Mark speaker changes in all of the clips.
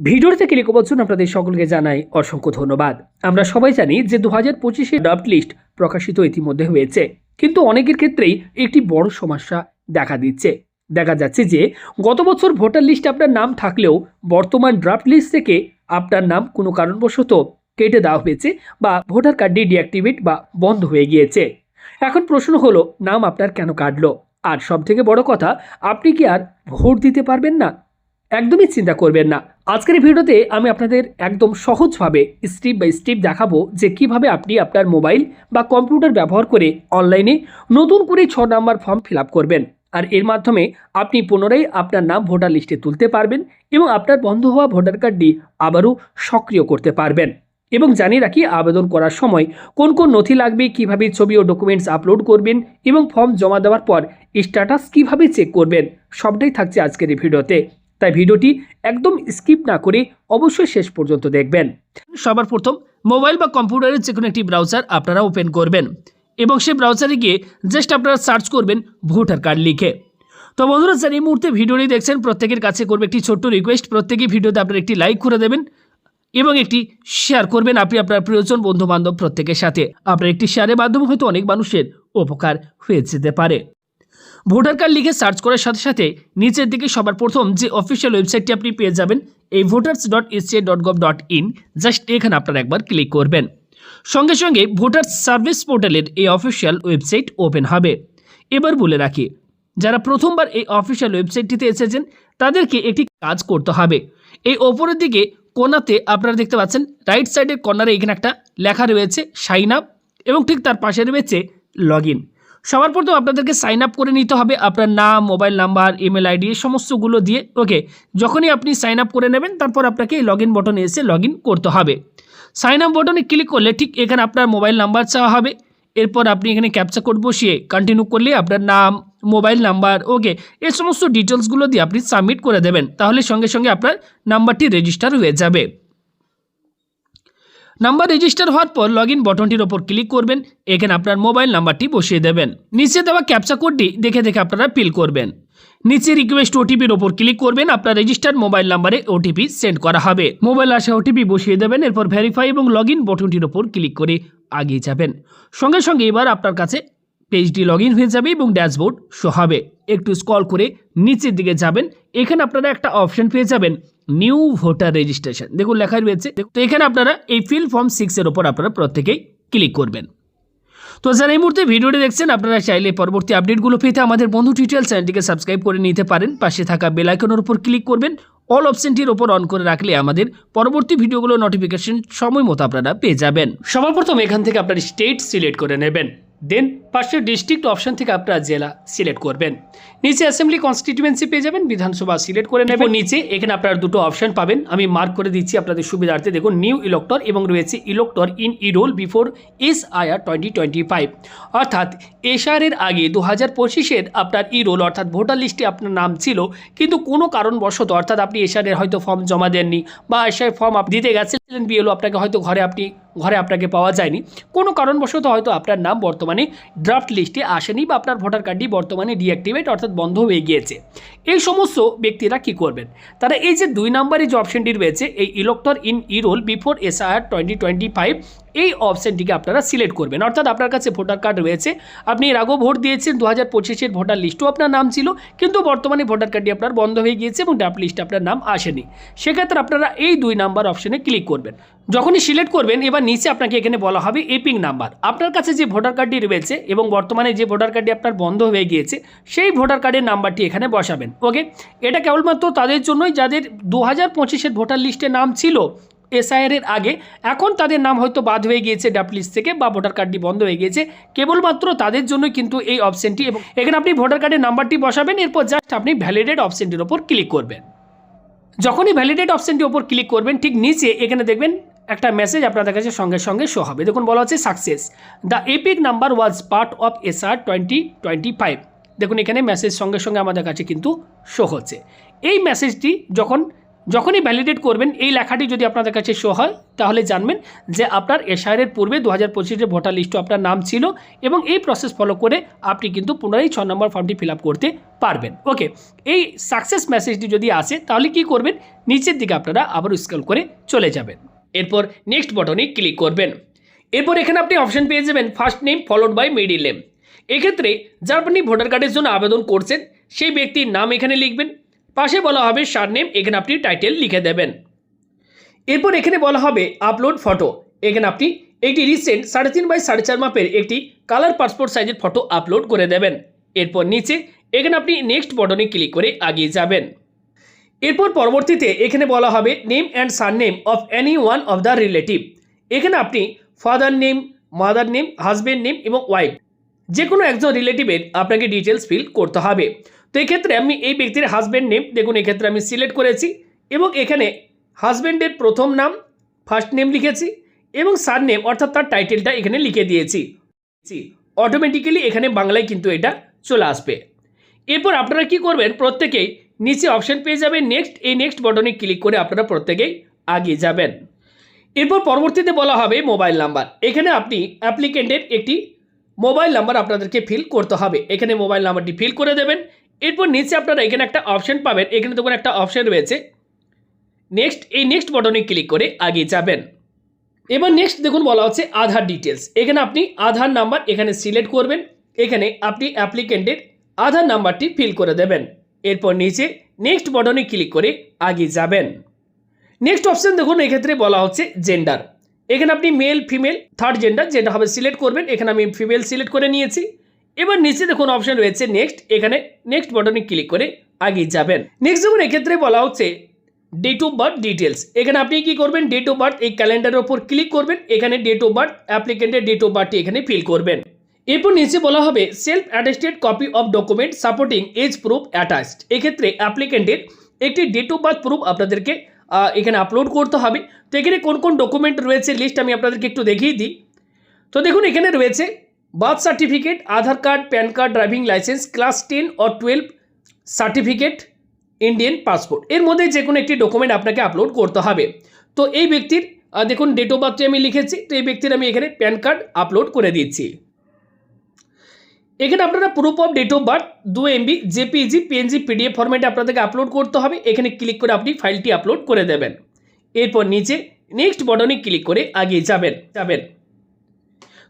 Speaker 1: ভিডিওতে ক্লিক করার জন্য আপনাদের সকলকে জানাই অসংখ্য ধন্যবাদ। আমরা সবাই জানি যে দু হাজার পঁচিশে ড্রাফট লিস্ট প্রকাশিত ইতিমধ্যে হয়েছে। কিন্তু অনেকের ক্ষেত্রেই একটি বড় সমস্যা দেখা দিচ্ছে। দেখা যাচ্ছে যে গত বছর ভোটার লিস্টে আপনার নাম থাকলেও বর্তমান ড্রাফট লিস্ট থেকে আপনার নাম কোনো কারণবশত কেটে দেওয়া হয়েছে বা ভোটার কার্ডটি ডিঅ্যাক্টিভেট বা বন্ধ হয়ে গিয়েছে। এখন প্রশ্ন হলো, নাম আপনার কেন কাটলো? আর সব থেকে বড় কথা, আপনি কি আর ভোট দিতে পারবেন না? একদমই চিন্তা করবেন না। আজকের ভিডিওতে আমি আপনাদের একদম সহজভাবে স্টেপ বাই স্টেপ দেখাবো যে কীভাবে আপনি আপনার মোবাইল বা কম্পিউটার ব্যবহার করে অনলাইনে নতুন করে ছ নাম্বার ফর্ম ফিল করবেন। আর এর মাধ্যমে আপনি পুনরায় আপনার নাম ভোটার লিস্টে তুলতে পারবেন এবং আপনার বন্ধ হওয়া ভোটার কার্ডটি আবারও সক্রিয় করতে পারবেন। এবং জানিয়ে রাখি, আবেদন করার সময় কোন কোন নথি লাগবে, কীভাবে ছবি ও ডকুমেন্টস আপলোড করবেন এবং ফর্ম জমা দেওয়ার পর স্ট্যাটাস কীভাবে চেক করবেন, সবটাই থাকছে আজকের এই ভিডিওতে। তাই ভিডিওটি একদম স্কিপ না করে অবশ্যই শেষ পর্যন্ত দেখবেন। সবার প্রথম, মোবাইল বা কম্পিউটারের যে কোনো একটি ব্রাউজার আপনারা ওপেন করবেন এবং সেই ব্রাউজারে গিয়ে জাস্ট আপনারা সার্চ করবেন ভোটার কার্ড লিখে। তো বন্ধুরা স্যার এই মুহূর্তে ভিডিওটি দেখছেন, প্রত্যেকের কাছে করবে একটি ছোট্ট রিকোয়েস্ট প্রত্যেকেই ভিডিওতে আপনারা একটি লাইক করে দেবেন এবং একটি শেয়ার করবেন আপনি আপনার প্রিয়জন বন্ধু বান্ধব প্রত্যেকের সাথে। আপনার একটি শেয়ারের মাধ্যমে হয়তো অনেক মানুষের উপকার হয়ে যেতে পারে। ভোটার কার্ড লিখে সার্চ করার সাথে সাথে নিচের দিকে সবার প্রথম যে অফিসিয়াল ওয়েবসাইটটি আপনি পেয়ে যাবেন, এই voters dot ECI dot gov dot in just এখানে আপনারা একবার ক্লিক করবেন। সঙ্গে সঙ্গে ভোটার সার্ভিস পোর্টালের এই অফিসিয়াল ওয়েবসাইট ওপেন হবে। এবার বলে রাখি, যারা প্রথমবার এই অফিসিয়াল ওয়েবসাইটটিতে এসেছেন, তাদেরকে একটি কাজ করতে হবে। এই ওপরের দিকে কোনাতে আপনারা দেখতে পাচ্ছেন রাইট সাইডের কর্নারে এখানে একটা লেখা রয়েছে সাইন আপ এবং ঠিক তার পাশে রয়েছে লগ ইন সবার প্রথম আপনাদেরকে সাইন আপ করে নিতে হবে আপনার নাম মোবাইল নাম্বার ইমেল আইডি এই সমস্তগুলো দিয়ে। ওকে যখনই আপনি সাইন আপ করে নেবেন, তারপর আপনাকে লগ ইন বটনে এসে লগ করতে হবে। সাইন আপ বটনে ক্লিক করলে ঠিক এখানে আপনার মোবাইল নাম্বার চাওয়া হবে। এরপর আপনি এখানে ক্যাপচা কোড বসিয়ে কন্টিনিউ করলে আপনার নাম মোবাইল নাম্বার ওকে এই সমস্ত ডিটেলসগুলো দিয়ে আপনি সাবমিট করে দেবেন। তাহলে সঙ্গে সঙ্গে আপনার নাম্বারটি রেজিস্টার হয়ে যাবে। নাম্বার রেজিস্টার হওয়ার পর লগ ইন বটনটির ওপর ক্লিক করবেন, এখানে আপনার মোবাইল নাম্বারটি বসিয়ে দেবেন। নিচে দেওয়া ক্যাপচা কোডটি দেখে দেখে আপনারা ফিল করবেন। নিচে রিকোয়েস্ট ওটিপির ওপর ক্লিক করবেন, আপনার রেজিস্টার্ড মোবাইল নাম্বারে ওটিপি সেন্ড করা হবে। মোবাইল আসা ওটিপি বসিয়ে দেবেন, এরপর ভেরিফাই এবং লগ ইন বটনটির ওপর ক্লিক করে আগিয়ে যাবেন। সঙ্গে সঙ্গে এবার আপনার কাছে পেজটি লগ হয়ে যাবে এবং ড্যাশবোর্ড শো হবে। একটু স্কল করে নিচের দিকে যাবেন, এখানে আপনারা একটা অপশন পেয়ে যাবেন, নিউ ভোটার রেজিস্ট্রেশন। দেখুন লেখা রয়েছে। তো এখানে আপনারা এই ফিল ফর্ম সিক্সের ওপর আপনারা প্রত্যেকেই ক্লিক করবেন। তো যারা এই মুহূর্তে ভিডিওটি দেখছেন, আপনারা চাইলে পরবর্তী আপডেটগুলো পেতে আমাদের বন্ধু টিউটোরিয়াল চ্যানেলটিকে সাবস্ক্রাইব করে নিতে পারেন। পাশে থাকা বেল আইকনের উপর ক্লিক করবেন। অল অপশনটির ওপর অন করে রাখলে আমাদের পরবর্তী ভিডিওগুলো নোটিফিকেশন সময় মতো আপনারা পেয়ে যাবেন। সবার প্রথম এখান থেকে আপনার স্টেট সিলেক্ট করে নেবেন। দেন পাশের ডিস্ট্রিক্ট অপশন থেকে আপনারা জেলা সিলেক্ট করবেন। নিচে অ্যাসেম্বলি কনস্টিটিউয়েন্সি পেয়ে যাবেন বিধানসভা সিলেক্ট করে নেবেন। নিচে এখানে আপনারা দুটো অপশন পাবেন। আমি মার্ক করে দিচ্ছি আপনাদের সুবিধার্থে। দেখুন নিউ ইলেক্টর এবং রয়েছে elector in eroll before S IR twenty twenty five অর্থাৎ এসআরের আগে দু হাজার পঁচিশের আপনার ইরোল অর্থাৎ ভোটার লিস্টে আপনার নাম ছিল। কিন্তু কোনো কারণবশত অর্থাৎ আপনি এসআরের হয়তো ফর্ম জমা দেননি বা এসআর ফর্ম আপনি দিতে গেছিলেন বিএলও আপনাকে হয়তো ঘরে আপনি ঘরে আপনাকে পাওয়া যায়নি। কোনো কারণবশত হয়তো আপনার নাম বর্তমানে ড্রাফট লিস্টে আসেনি বা আপনার ভোটার কার্ডটি বর্তমানে ডিঅ্যাক্টিভেট অর্থাৎ বন্ধ হয়ে গিয়েছে। এই সমস্ত ব্যক্তিরা কি করবেন? তারা এই যে দুই নম্বরের যে অপশনটি রয়েছে, এই elector in eroll before S I twenty twenty five এই অপশনটিকে আপনারা সিলেক্ট করবেন। অর্থাৎ আপনার কাছে ভোটার কার্ড রয়েছে। আপনি এর আগেও ভোট দিয়েছেন দু হাজার পঁচিশের ভোটার লিস্টও আপনার নাম ছিল, কিন্তু বর্তমানে ভোটার কার্ডটি আপনার বন্ধ হয়ে গিয়েছে এবং ড্রাফট লিস্টে আপনার নাম আসেনি। সেক্ষেত্রে আপনারা এই দুই নাম্বার অপশানে ক্লিক করবেন। যখনই সিলেক্ট করবেন, এবার নিচে আপনাকে এখানে বলা হবে এপিং নাম্বার আপনার কাছে যে ভোটার কার্ডটি রয়েছে এবং বর্তমানে যে ভোটার কার্ডটি আপনার বন্ধ হয়ে গিয়েছে, সেই ভোটার কার্ডের নাম্বারটি এখানে বসাবেন। ওকে এটা কেবলমাত্র তাদের জন্যই যাদের দু হাজার পঁচিশের ভোটার লিস্টে নাম ছিল এসআইআর এর আগে, এখন তাদের নাম হয়তো বাদ হয়ে গিয়েছে ডাপ লিস্ট থেকে বা ভোটার কার্ডটি বন্ধ হয়ে গিয়েছে। কেবলমাত্র তাদের জন্যই কিন্তু এই অপশনটি এবং এখানে আপনি ভোটার কার্ডের নাম্বারটি বসাবেন, এরপর জাস্ট আপনি ভ্যালিডেট অপশনটির ওপর ক্লিক করবেন। যখনই ভ্যালিডেট অপশনটির ওপর ক্লিক করবেন, ঠিক নিচে এখানে দেখবেন একটা মেসেজ আপনাদের কাছে সঙ্গে সঙ্গে শো হবে। দেখুন, বলা হচ্ছে success the EPIC number was part of SR twenty twenty five দেখুন, এখানে মেসেজ সঙ্গে সঙ্গে আমাদের কাছে কিন্তু শো হচ্ছে। এই মেসেজটি যখন, যখনই ভ্যালিডেট করবেন, এই লেখাটি যদি আপনাদের কাছে শো হয়, তাহলে জানবেন যে আপনার এসআইয়ের পূর্বে দু হাজার পঁচিশের ভোটার লিস্টে আপনার নাম ছিল এবং এই প্রসেস ফলো করে আপনি কিন্তু পুনরায় ছ নম্বর ফর্মটি ফিল করতে পারবেন। ওকে এই সাকসেস মেসেজটি যদি আসে, তাহলে কি করবেন? নিচের দিকে আপনারা আবার স্ক্রল করে চলে যাবেন। এরপর নেক্সট বটনে ক্লিক করবেন। এরপর এখানে আপনি অপশন পেয়ে যাবেন first name followed by middle name এক্ষেত্রে যার আপনি ভোটার কার্ডের জন্য আবেদন করছেন, সেই ব্যক্তির নাম এখানে লিখবেন। পাশে বলা হবে সার নেম এখানে আপনি টাইটেল লিখে দেবেন। এরপর এখানে বলা হবে আপলোড ফটো, এখানে আপনি একটি রিসেন্ট সাড়ে তিন বাই সাড়ে চার মাপের একটি কালার পাসপোর্ট সাইজের ফটো আপলোড করে দেবেন। এরপর নিচে এখানে আপনি নেক্সট বটনে ক্লিক করে আগিয়ে যাবেন। এরপর পরবর্তীতে এখানে বলা হবে name and surname of any one of the relative এখানে আপনি father name mother name husband name এবং ওয়াইফ যে কোনো একজন রিলেটিভের আপনাকে ডিটেলস ফিল করতে হবে। তো এক্ষেত্রে আমি এই ব্যক্তির হাজব্যান্ড নেম দেখুন এক্ষেত্রে আমি সিলেক্ট করেছি এবং এখানে হাজব্যান্ডের প্রথম নাম ফার্স্ট নেম লিখেছি এবং সার নেম অর্থাৎ তার টাইটেলটা এখানে লিখে দিয়েছি। অটোমেটিক্যালি এখানে বাংলায় কিন্তু এটা চলে আসবে। এরপর আপনারা কি করবেন? প্রত্যেকেই নিচে অপশন পেয়ে যাবেন। নেক্সট এই নেক্সট বটনে ক্লিক করে আপনারা প্রত্যেকেই আগিয়ে যাবেন। এরপর পরবর্তীতে বলা হবে মোবাইল নাম্বার এখানে আপনি অ্যাপ্লিকেন্টের একটি মোবাইল নাম্বার আপনাদেরকে ফিল করতে হবে। এখানে মোবাইল নাম্বারটি ফিল করে দেবেন। এরপর নিচে আপনারা এখানে একটা অপশন পাবেন। এখানে দেখুন একটা অপশন রয়েছে। নেক্সট এই নেক্সট বটনে ক্লিক করে আগিয়ে যাবেন। এবার নেক্সট দেখুন বলা হচ্ছে আধার ডিটেলস এখানে আপনি আধার নাম্বার এখানে সিলেক্ট করবেন। এখানে আপনি অ্যাপ্লিকেন্টের আধার নাম্বারটি ফিল করে দেবেন। এরপর নিচে নেক্সট বটনে ক্লিক করে আগিয়ে যাবেন। নেক্সট অপশন দেখুন, এক্ষেত্রে বলা হচ্ছে জেন্ডার এখানে আপনি মেল ফিমেল থার্ড জেন্ডার যেটা হবে সিলেক্ট করবেন, এখানে আমি ফিমেল সিলেক্ট করে নিয়েছি। এবার নিচে দেখুন অপশন রয়েছে নেক্সট এখানে নেক্সট বটনে ক্লিক করে আগিয়ে যাবেন। নেক্সট দেখুন এক্ষেত্রে বলা হচ্ছে ডেট অফ বার্থ ডিটেলস এখানে আপনি কি করবেন? ডেট অফ বার্থ এই ক্যালেন্ডারের ওপর ক্লিক করবেন, এখানে ডেট অফ বার্থ অ্যাপ্লিকেন্টের ডেট অফ বার্থটি এখানে ফিল করবেন। এরপর নিচে বলা হবে self attested copy of document supporting age proof attached এক্ষেত্রে অ্যাপ্লিকেন্টের একটি ডেট অফ বার্থ প্রুফ আপনাদেরকে এখানে আপলোড করতে হবে। তো এখানে কোন কোন ডকুমেন্ট রয়েছে লিস্ট আমি আপনাদেরকে একটু দেখিয়ে দিই। তো দেখুন, এখানে রয়েছে birth certificate Aadhaar card PAN card driving licence class ten or twelve certificate Indian passport এর মধ্যে যে কোনো একটি ডকুমেন্ট আপনাকে আপলোড করতে হবে। তো এই ব্যক্তির দেখুন ডেট অফ বার্থটি আমি লিখেছি। তো এই ব্যক্তির আমি এখানে প্যান কার্ড আপলোড করে দিচ্ছি। এখানে আপনারা proof of date of birth দু এমবি জেপিজি পিএনজি পিডিএফ ফরম্যাটে আপনাদেরকে আপলোড করতে হবে। এখানে ক্লিক করে আপনি ফাইলটি আপলোড করে দেবেন। এরপর নিচে নেক্সট বটনে ক্লিক করে আগে যাবেন। যাবেন।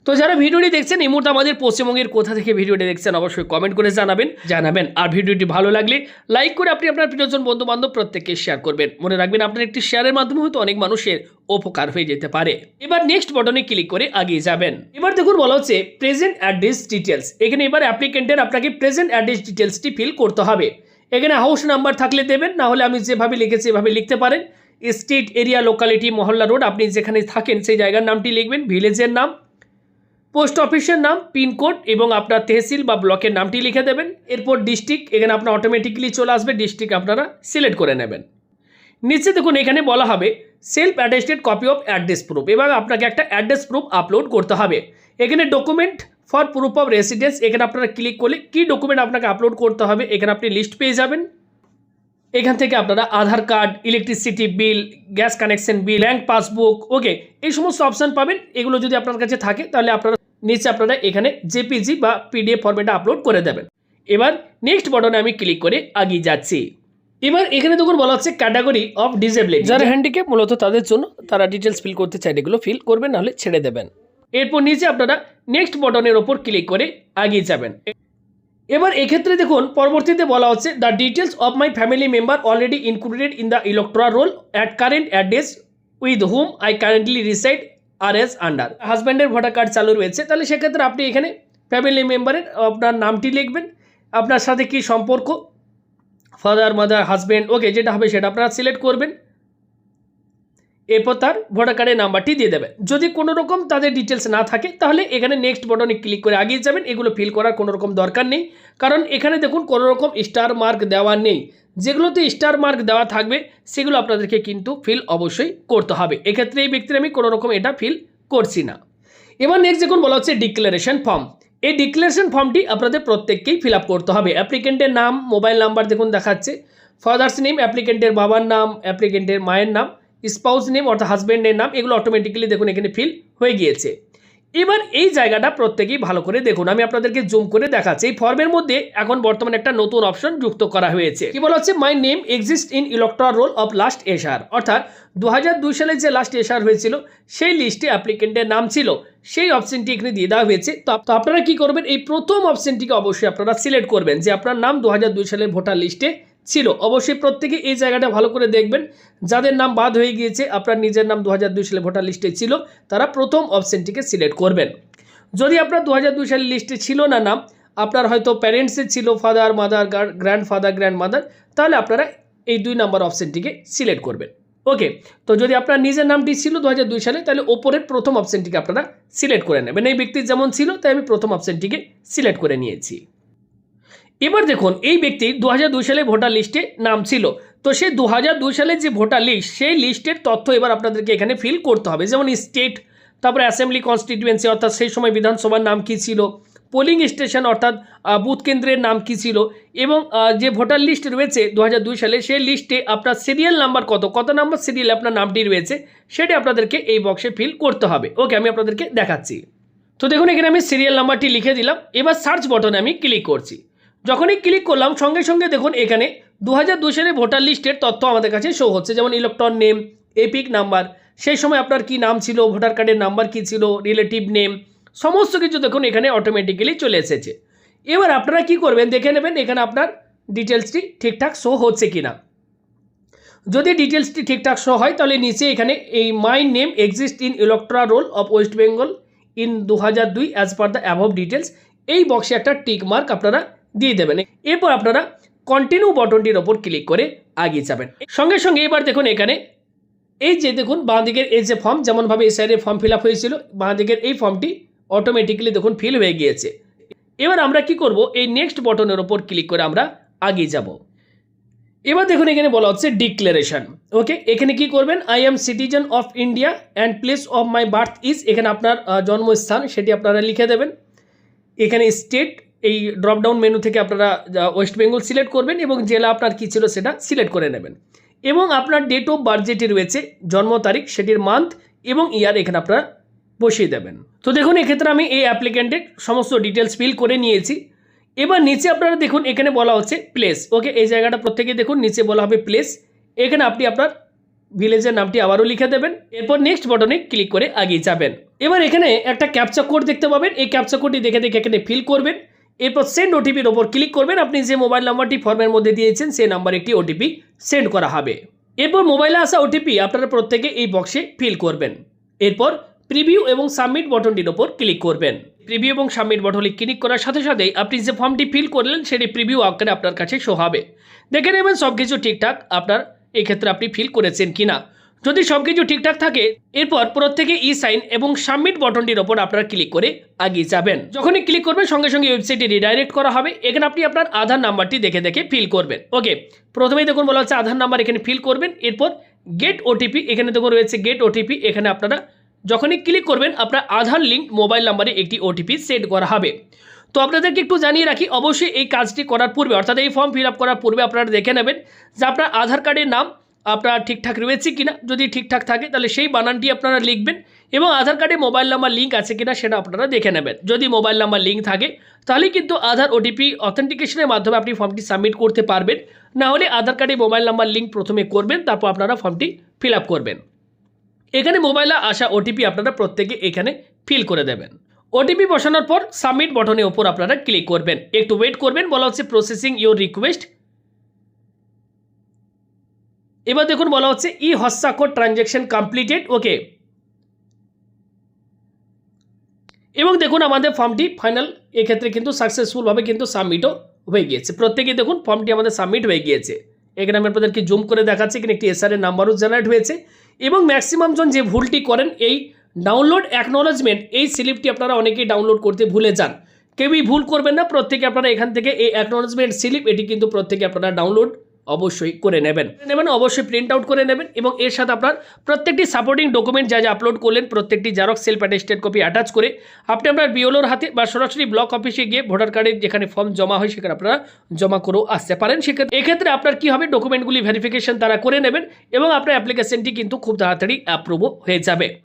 Speaker 1: তো যারা ভিডিওটি দেখছেন এই মুহূর্তে আমাদের পশ্চিমবঙ্গের কোথা থেকে ভিডিওটি দেখছেন অবশ্যই কমেন্ট করে জানাবেন। জানাবেন। আর ভিডিওটি ভালো লাগলে লাইক করে আপনি আপনার প্রিয়জন বন্ধু বান্ধব প্রত্যেককে শেয়ার করবেন। মনে রাখবেন আপনার একটি শেয়ারের মাধ্যমে হয়তো অনেক মানুষের উপকার হয়ে যেতে পারে। এবার নেক্সট বটনে ক্লিক করে আগিয়ে যাবেন। এবার দেখুন বলা হচ্ছে প্রেজেন্ট অ্যাড্রেস ডিটেলস এখানে এবার অ্যাপ্লিকেন্টের আপনাকে প্রেজেন্ট অ্যাড্রেস ডিটেলসটি ফিল করতে হবে। এখানে হাউস নাম্বার থাকলে দেবেন না হলে আমি যেভাবে লিখেছি এভাবে লিখতে পারেন। স্টেট এরিয়া লোকালিটি মহল্লা রোড আপনি যেখানে থাকেন সেই জায়গার নামটি লিখবেন ভিলেজের নাম পোস্ট অফিসের নাম পিনকোড এবং আপনার তহসিল বা ব্লকের নামটি লিখে দেবেন। এরপর ডিস্ট্রিক্ট, এখানে আপনার অটোমেটিক্যালি চলে আসবে, ডিস্ট্রিক্ট আপনারা সিলেক্ট করে নেবেন। নিচে দেখুন, এখানে বলা হবে self attested copy of address proof এবার আপনাকে একটা অ্যাড্রেস প্রুফ আপলোড করতে হবে। এখানে document for proof of residence এখানে আপনারা ক্লিক করলে কী ডকুমেন্ট আপনাকে আপলোড করতে হবে, এখানে আপনি লিস্ট পেয়ে যাবেন। এখান থেকে আপনারা Aadhaar card electricity bill gas connection bill bank passbook okay এই সমস্ত অপশান পাবেন। এগুলো যদি আপনার কাছে থাকে, তাহলে আপনারা নিচে আপনারা এখানে জেপিজি বা পিডিএফ ফরম্যাটে আপলোড করে দেবেন। এবার নেক্সট বটনে আমি ক্লিক করে আগিয়ে যাচ্ছি। এবার এখানে দেখুন বলা হচ্ছে ক্যাটাগরি অফ ডিসেবলিটি যারা হ্যান্ডিক্যাপ মূলত তাদের জন্য তারা ডিটেলস ফিল করতে চাই এগুলো ফিল করবেন নাহলে ছেড়ে দেবেন। এরপর নিচে আপনারা নেক্সট বটনের ওপর ক্লিক করে আগিয়ে যাবেন। এবার এক্ষেত্রে দেখুন পরবর্তীতে বলা হচ্ছে the details of my family member already included in the electoral roll at current address with whom I currently reside are as under হাজব্যান্ডের ভোটার কার্ড চালু রয়েছে, তাহলে সেক্ষেত্রে আপনি এখানে ফ্যামিলি মেম্বারের আপনার নামটি লিখবেন, আপনার সাথে কি সম্পর্ক ফাদার মাদার হাজব্যান্ড ওকে যেটা হবে সেটা আপনারা সিলেক্ট করবেন। এরপর তার ভোটার কার্ডের নাম্বারটি দিয়ে দেবেন যদি কোনো রকম তাদের ডিটেলস না থাকে, তাহলে এখানে নেক্সট বটনে ক্লিক করে আগিয়ে যাবেন। এগুলো ফিল করার কোনো রকম দরকার নেই। কারণ এখানে দেখুন কোনো রকম স্টার মার্ক দেওয়া নেই। যেগুলোতে স্টার মার্ক দেওয়া থাকবে, সেগুলো আপনাদেরকে কিন্তু ফিল অবশ্যই করতে হবে। এক্ষেত্রে এই ব্যক্তির আমি কোনো রকম এটা ফিল করছি না। এবার নেক্সট দেখুন, বলা হচ্ছে ডিক্লারেশন ফর্ম এই ডিক্লারেশন ফর্মটি আপনাদের প্রত্যেককেই ফিল করতে হবে। অ্যাপ্লিকেন্টের নাম মোবাইল নাম্বার দেখুন দেখাচ্ছে। ফাদার্স নেম অ্যাপ্লিকেন্টের বাবার নাম অ্যাপ্লিকেন্টের মায়ের নাম। স্পাউস নেম অর্থাৎ হাজব্যান্ডের নাম, এগুলো অটোমেটিক্যালি দেখুন এখানে ফিল হয়ে গিয়েছে। এবার এই জায়গাটা প্রত্যেকেই ভালো করে দেখুন। আমি আপনাদেরকে জুম করে দেখাচ্ছি। এই ফর্মের মধ্যে এখন বর্তমানে একটা নতুন অপশন যুক্ত করা হয়েছে। কি বলা হচ্ছে? My name exist in electoral roll of last SIR অর্থাৎ দু সালে যে লাস্ট এশার হয়েছিল, সেই লিস্টে অ্যাপ্লিকেন্টের নাম ছিল। সেই অপশনটি এখানে দিয়ে দেওয়া হয়েছে। তো আপনারা কি করবেন? এই প্রথম অপশনটিকে অবশ্যই আপনারা সিলেক্ট করবেন যে আপনার নাম দু হাজার দুই সালের ভোটার লিস্টে ছিল। অবশ্যই প্রত্যেকে এই জায়গাটা ভালো করে দেখবেন। যাদের নাম বাদ হয়ে গিয়েছে, আপনার নিজের নাম দু হাজার দুই সালে ভোটার লিস্টে ছিল, তারা প্রথম অপশনটিকে সিলেক্ট করবেন। যদি আপনার দু সালের লিস্টে ছিল না নাম, আপনার হয়তো প্যারেন্টসের ছিল father mother grandfather grandmother তাহলে আপনারা এই দুই নাম্বার অপশনটিকে সিলেক্ট করবেন। ওকে, তো যদি আপনার নিজের নামটি ছিল দু সালে, তাহলে ওপরের প্রথম অপশনটিকে আপনারা সিলেক্ট করে নেবেন। এই ব্যক্তির যেমন ছিল, তাই আমি প্রথম অপশনটিকে সিলেক্ট করে নিয়েছি। এবার দেখুন, এই ব্যক্তির দু দুই সালে ভোটার লিস্টে নাম ছিল। তো সেই দু দুই সালের যে ভোটার লিস্ট, সেই লিস্টের তথ্য এবার আপনাদেরকে এখানে ফিল করতে হবে। যেমন স্টেট তারপরে অ্যাসেম্বলি কনস্টিটিউয়েন্সি অর্থাৎ সেই সময় বিধানসভার নাম কী ছিল? পোলিং স্টেশন অর্থাৎ বুথ কেন্দ্রের নাম কী ছিল? এবং যে ভোটার লিস্ট রয়েছে দু হাজার দুই সালে, সেই লিস্টে আপনার সিরিয়াল নাম্বার কত? কত নাম্বার সিরিয়ালে আপনার নামটি রয়েছে? সেটি আপনাদেরকে এই বক্সে ফিল করতে হবে। ওকে আমি আপনাদেরকে দেখাচ্ছি। তো দেখুন, এখানে আমি সিরিয়াল নাম্বারটি লিখে দিলাম। এবার সার্চ বটনে আমি ক্লিক করছি। যখনই ক্লিক করলাম, সঙ্গে সঙ্গে দেখুন এখানে দু হাজার দুই সালে ভোটার লিস্টের তথ্য আমাদের কাছে শো হচ্ছে। যেমন ইলেকট্রন নেম এপিক নাম্বার সেই সময় আপনার কি নাম ছিল ভোটার কার্ডের নাম্বার কি ছিল রিলেটিভ নেম সমস্ত কিছু দেখুন এখানে অটোমেটিক্যালি চলে এসেছে। এবার আপনারা কি করবেন, দেখে নেবেন এখানে আপনার ডিটেলসটি ঠিকঠাক শো হচ্ছে কি না যদি ডিটেলসটি ঠিকঠাক শো হয়, তাহলে নিচে এখানে এই my name exist in electoral roll of West Bengal in দু হাজার দুই as per the above details এই বক্সে একটা টিক মার্ক আপনারা দিয়ে দেবেন। এরপর আপনারা কন্টিনিউ বটনটির ওপর ক্লিক করে আগিয়ে যাবেন। সঙ্গে সঙ্গে এবার দেখুন এখানে এই যে দেখুন বাঁ দিকের এই যে ফর্ম যেমনভাবে এই সাইডে ফর্ম ফিল আপ হয়েছিল বাঁ দিকের এই ফর্মটি অটোমেটিক্যালি দেখুন ফিল হয়ে গিয়েছে। এবার আমরা কি করব? এই নেক্সট বটনের ওপর ক্লিক করে আমরা আগিয়ে যাব। এবার দেখুন এখানে বলা হচ্ছে ডিক্লারেশন ওকে এখানে কি করবেন? I am citizen of India and place of my birth is এখানে আপনার জন্মস্থান, সেটি আপনারা লিখে দেবেন। এখানে স্টেট এই ড্রপডাউন মেনু থেকে আপনারা ওয়েস্ট বেঙ্গল সিলেক্ট করবেন এবং জেলা আপনার কী ছিল সেটা সিলেক্ট করে নেবেন। এবং আপনার ডেট অফ বার্থ যেটি রয়েছে, জন্ম তারিখ, সেটির মান্থ এবং ইয়ার এখানে আপনারা বসিয়ে দেবেন। তো দেখুন, এক্ষেত্রে আমি এই অ্যাপ্লিক্যান্টের সমস্ত ডিটেলস ফিল করে নিয়েছি। এবার নিচে আপনারা দেখুন, এখানে বলা হচ্ছে প্লেস ওকে এই জায়গাটা প্রত্যেকে দেখুন, নিচে বলা হবে প্লেস এখানে আপনি আপনার ভিলেজের নামটি আবারও লিখে দেবেন। এরপর নেক্সট বটনে ক্লিক করে আগিয়ে যাবেন। এবার এখানে একটা ক্যাপচা কোড দেখতে পাবেন। এই ক্যাপচা কোডটি দেখে দেখে এখানে ফিল করবেন। এরপর সেন্ড ওটিপির ওপর ক্লিক করবেন। আপনি যে মোবাইল নাম্বারটি ফর্মের মধ্যে দিয়েছেন, সেই নাম্বারে একটি ওটিপি সেন্ড করা হবে। এরপর মোবাইলে আসা ওটিপি আপনারা প্রত্যেকে এই বক্সে ফিল করবেন। এরপর প্রিভিউ এবং সাবমিট বটনটির ওপর ক্লিক করবেন। প্রিভিউ এবং সাবমিট বটনে ক্লিক করার সাথে সাথেই আপনি যে ফর্মটি ফিল করলেন, সেটি প্রিভিউ আকারে আপনার কাছে শো হবে। দেখে নেবেন সব কিছু ঠিকঠাক আপনার, এক্ষেত্রে আপনি ফিল করেছেন কিনা। যদি সব কিছু ঠিকঠাক থাকে, এরপর প্রত্যেকে ই সাইন এবং সাবমিট বটনটির ওপর আপনারা ক্লিক করে আগিয়ে যাবেন। যখনই ক্লিক করবেন, সঙ্গে সঙ্গে ওয়েবসাইটটি রিডাইরেক্ট করা হবে। এখানে আপনি আপনার আধার নাম্বারটি দেখে দেখে ফিল করবেন। ওকে, প্রথমেই দেখুন বলা হচ্ছে আধার নাম্বার এখানে ফিল করবেন। এরপর গেট ওটিপি এখানে দেখুন রয়েছে গেট ওটিপি এখানে আপনারা যখনই ক্লিক করবেন, আপনার আধার লিঙ্ক মোবাইল নাম্বারে একটি ওটিপি সেট করা হবে। তো আপনাদেরকে একটু জানিয়ে রাখি, অবশ্যই এই কাজটি করার পূর্বে, অর্থাৎ এই ফর্ম ফিল করার পূর্বে আপনারা দেখে নেবেন যে আপনার আধার কার্ডের নাম আপনার ঠিকঠাক রয়েছে কিনা, যদি ঠিকঠাক থাকে তাহলে সেই বানানটি আপনারা লিখবেন এবং আধার কার্ডে মোবাইল নাম্বার লিঙ্ক আছে কিনা সেটা আপনারা দেখে নেবেন। যদি মোবাইল নাম্বার লিঙ্ক থাকে, তাহলে কিন্তু আধার ওটিপি অথেন্টিকেশনের মাধ্যমে আপনি ফর্মটি সাবমিট করতে পারবেন। না হলে আধার কার্ডে মোবাইল নাম্বার লিঙ্ক প্রথমে করবেন, তারপর আপনারা ফর্মটি ফিল করবেন। এখানে মোবাইলে আসা ওটিপি আপনারা প্রত্যেকে এখানে ফিল করে দেবেন। ওটিপি বসানোর পর সাবমিট বটনের ওপর আপনারা ক্লিক করবেন। একটু ওয়েট করবেন, বলা হচ্ছে প্রসেসিং ইউর রিকোয়েস্ট এবার দেখুন বলা হচ্ছে ই হস্তাক্ষর ট্রানজ্যাকশন কমপ্লিটেড, ওকে। এবং দেখুন আমাদের ফর্মটি ফাইনাল, এক্ষেত্রে কিন্তু সাকসেসফুলভাবে কিন্তু সাবমিটও হয়ে গিয়েছে। প্রত্যেকে দেখুন ফর্মটি আমাদের সাবমিট হয়ে গিয়েছে। এখানে আমি আপনাদেরকে জুম করে দেখাচ্ছি, এখানে একটি এসআর এর নাম্বারও জেনারেট হয়েছে। এবং ম্যাক্সিমাম জন যে ভুলটি করেন, এই ডাউনলোড অ্যাকনোলজমেন্ট এই স্লিপটি আপনারা অনেকেই ডাউনলোড করতে ভুলে যান। কেউই ভুল করবেন না, প্রত্যেকে আপনারা এখান থেকে এই অ্যাকনোলজমেন্ট স্লিপ, এটি কিন্তু প্রত্যেকে আপনারা ডাউনলোড অবশ্যই করে নেবেন। নেবেন, অবশ্যই প্রিন্ট আউট করে নেবেন এবং এর সাথে আপনার প্রত্যেকটি সাপোর্টিং ডকুমেন্ট যা যা আপলোড করলেন, প্রত্যেকটি xerox self attested copy attach করে আপনি আপনার বিওলোর হাতে বা সরাসরি ব্লক অফিসে গিয়ে ভোটার কার্ডের যেখানে ফর্ম জমা হয় সেখানে আপনারা জমা করেও আসতে পারেন। সেক্ষেত্রে এক্ষেত্রে আপনার কি হবে? ডকুমেন্টগুলি ভেরিফিকেশন তারা করে নেবেন এবং আপনার অ্যাপ্লিকেশনটি কিন্তু খুব তাড়াতাড়ি অ্যাপ্রুভও হয়ে যাবে।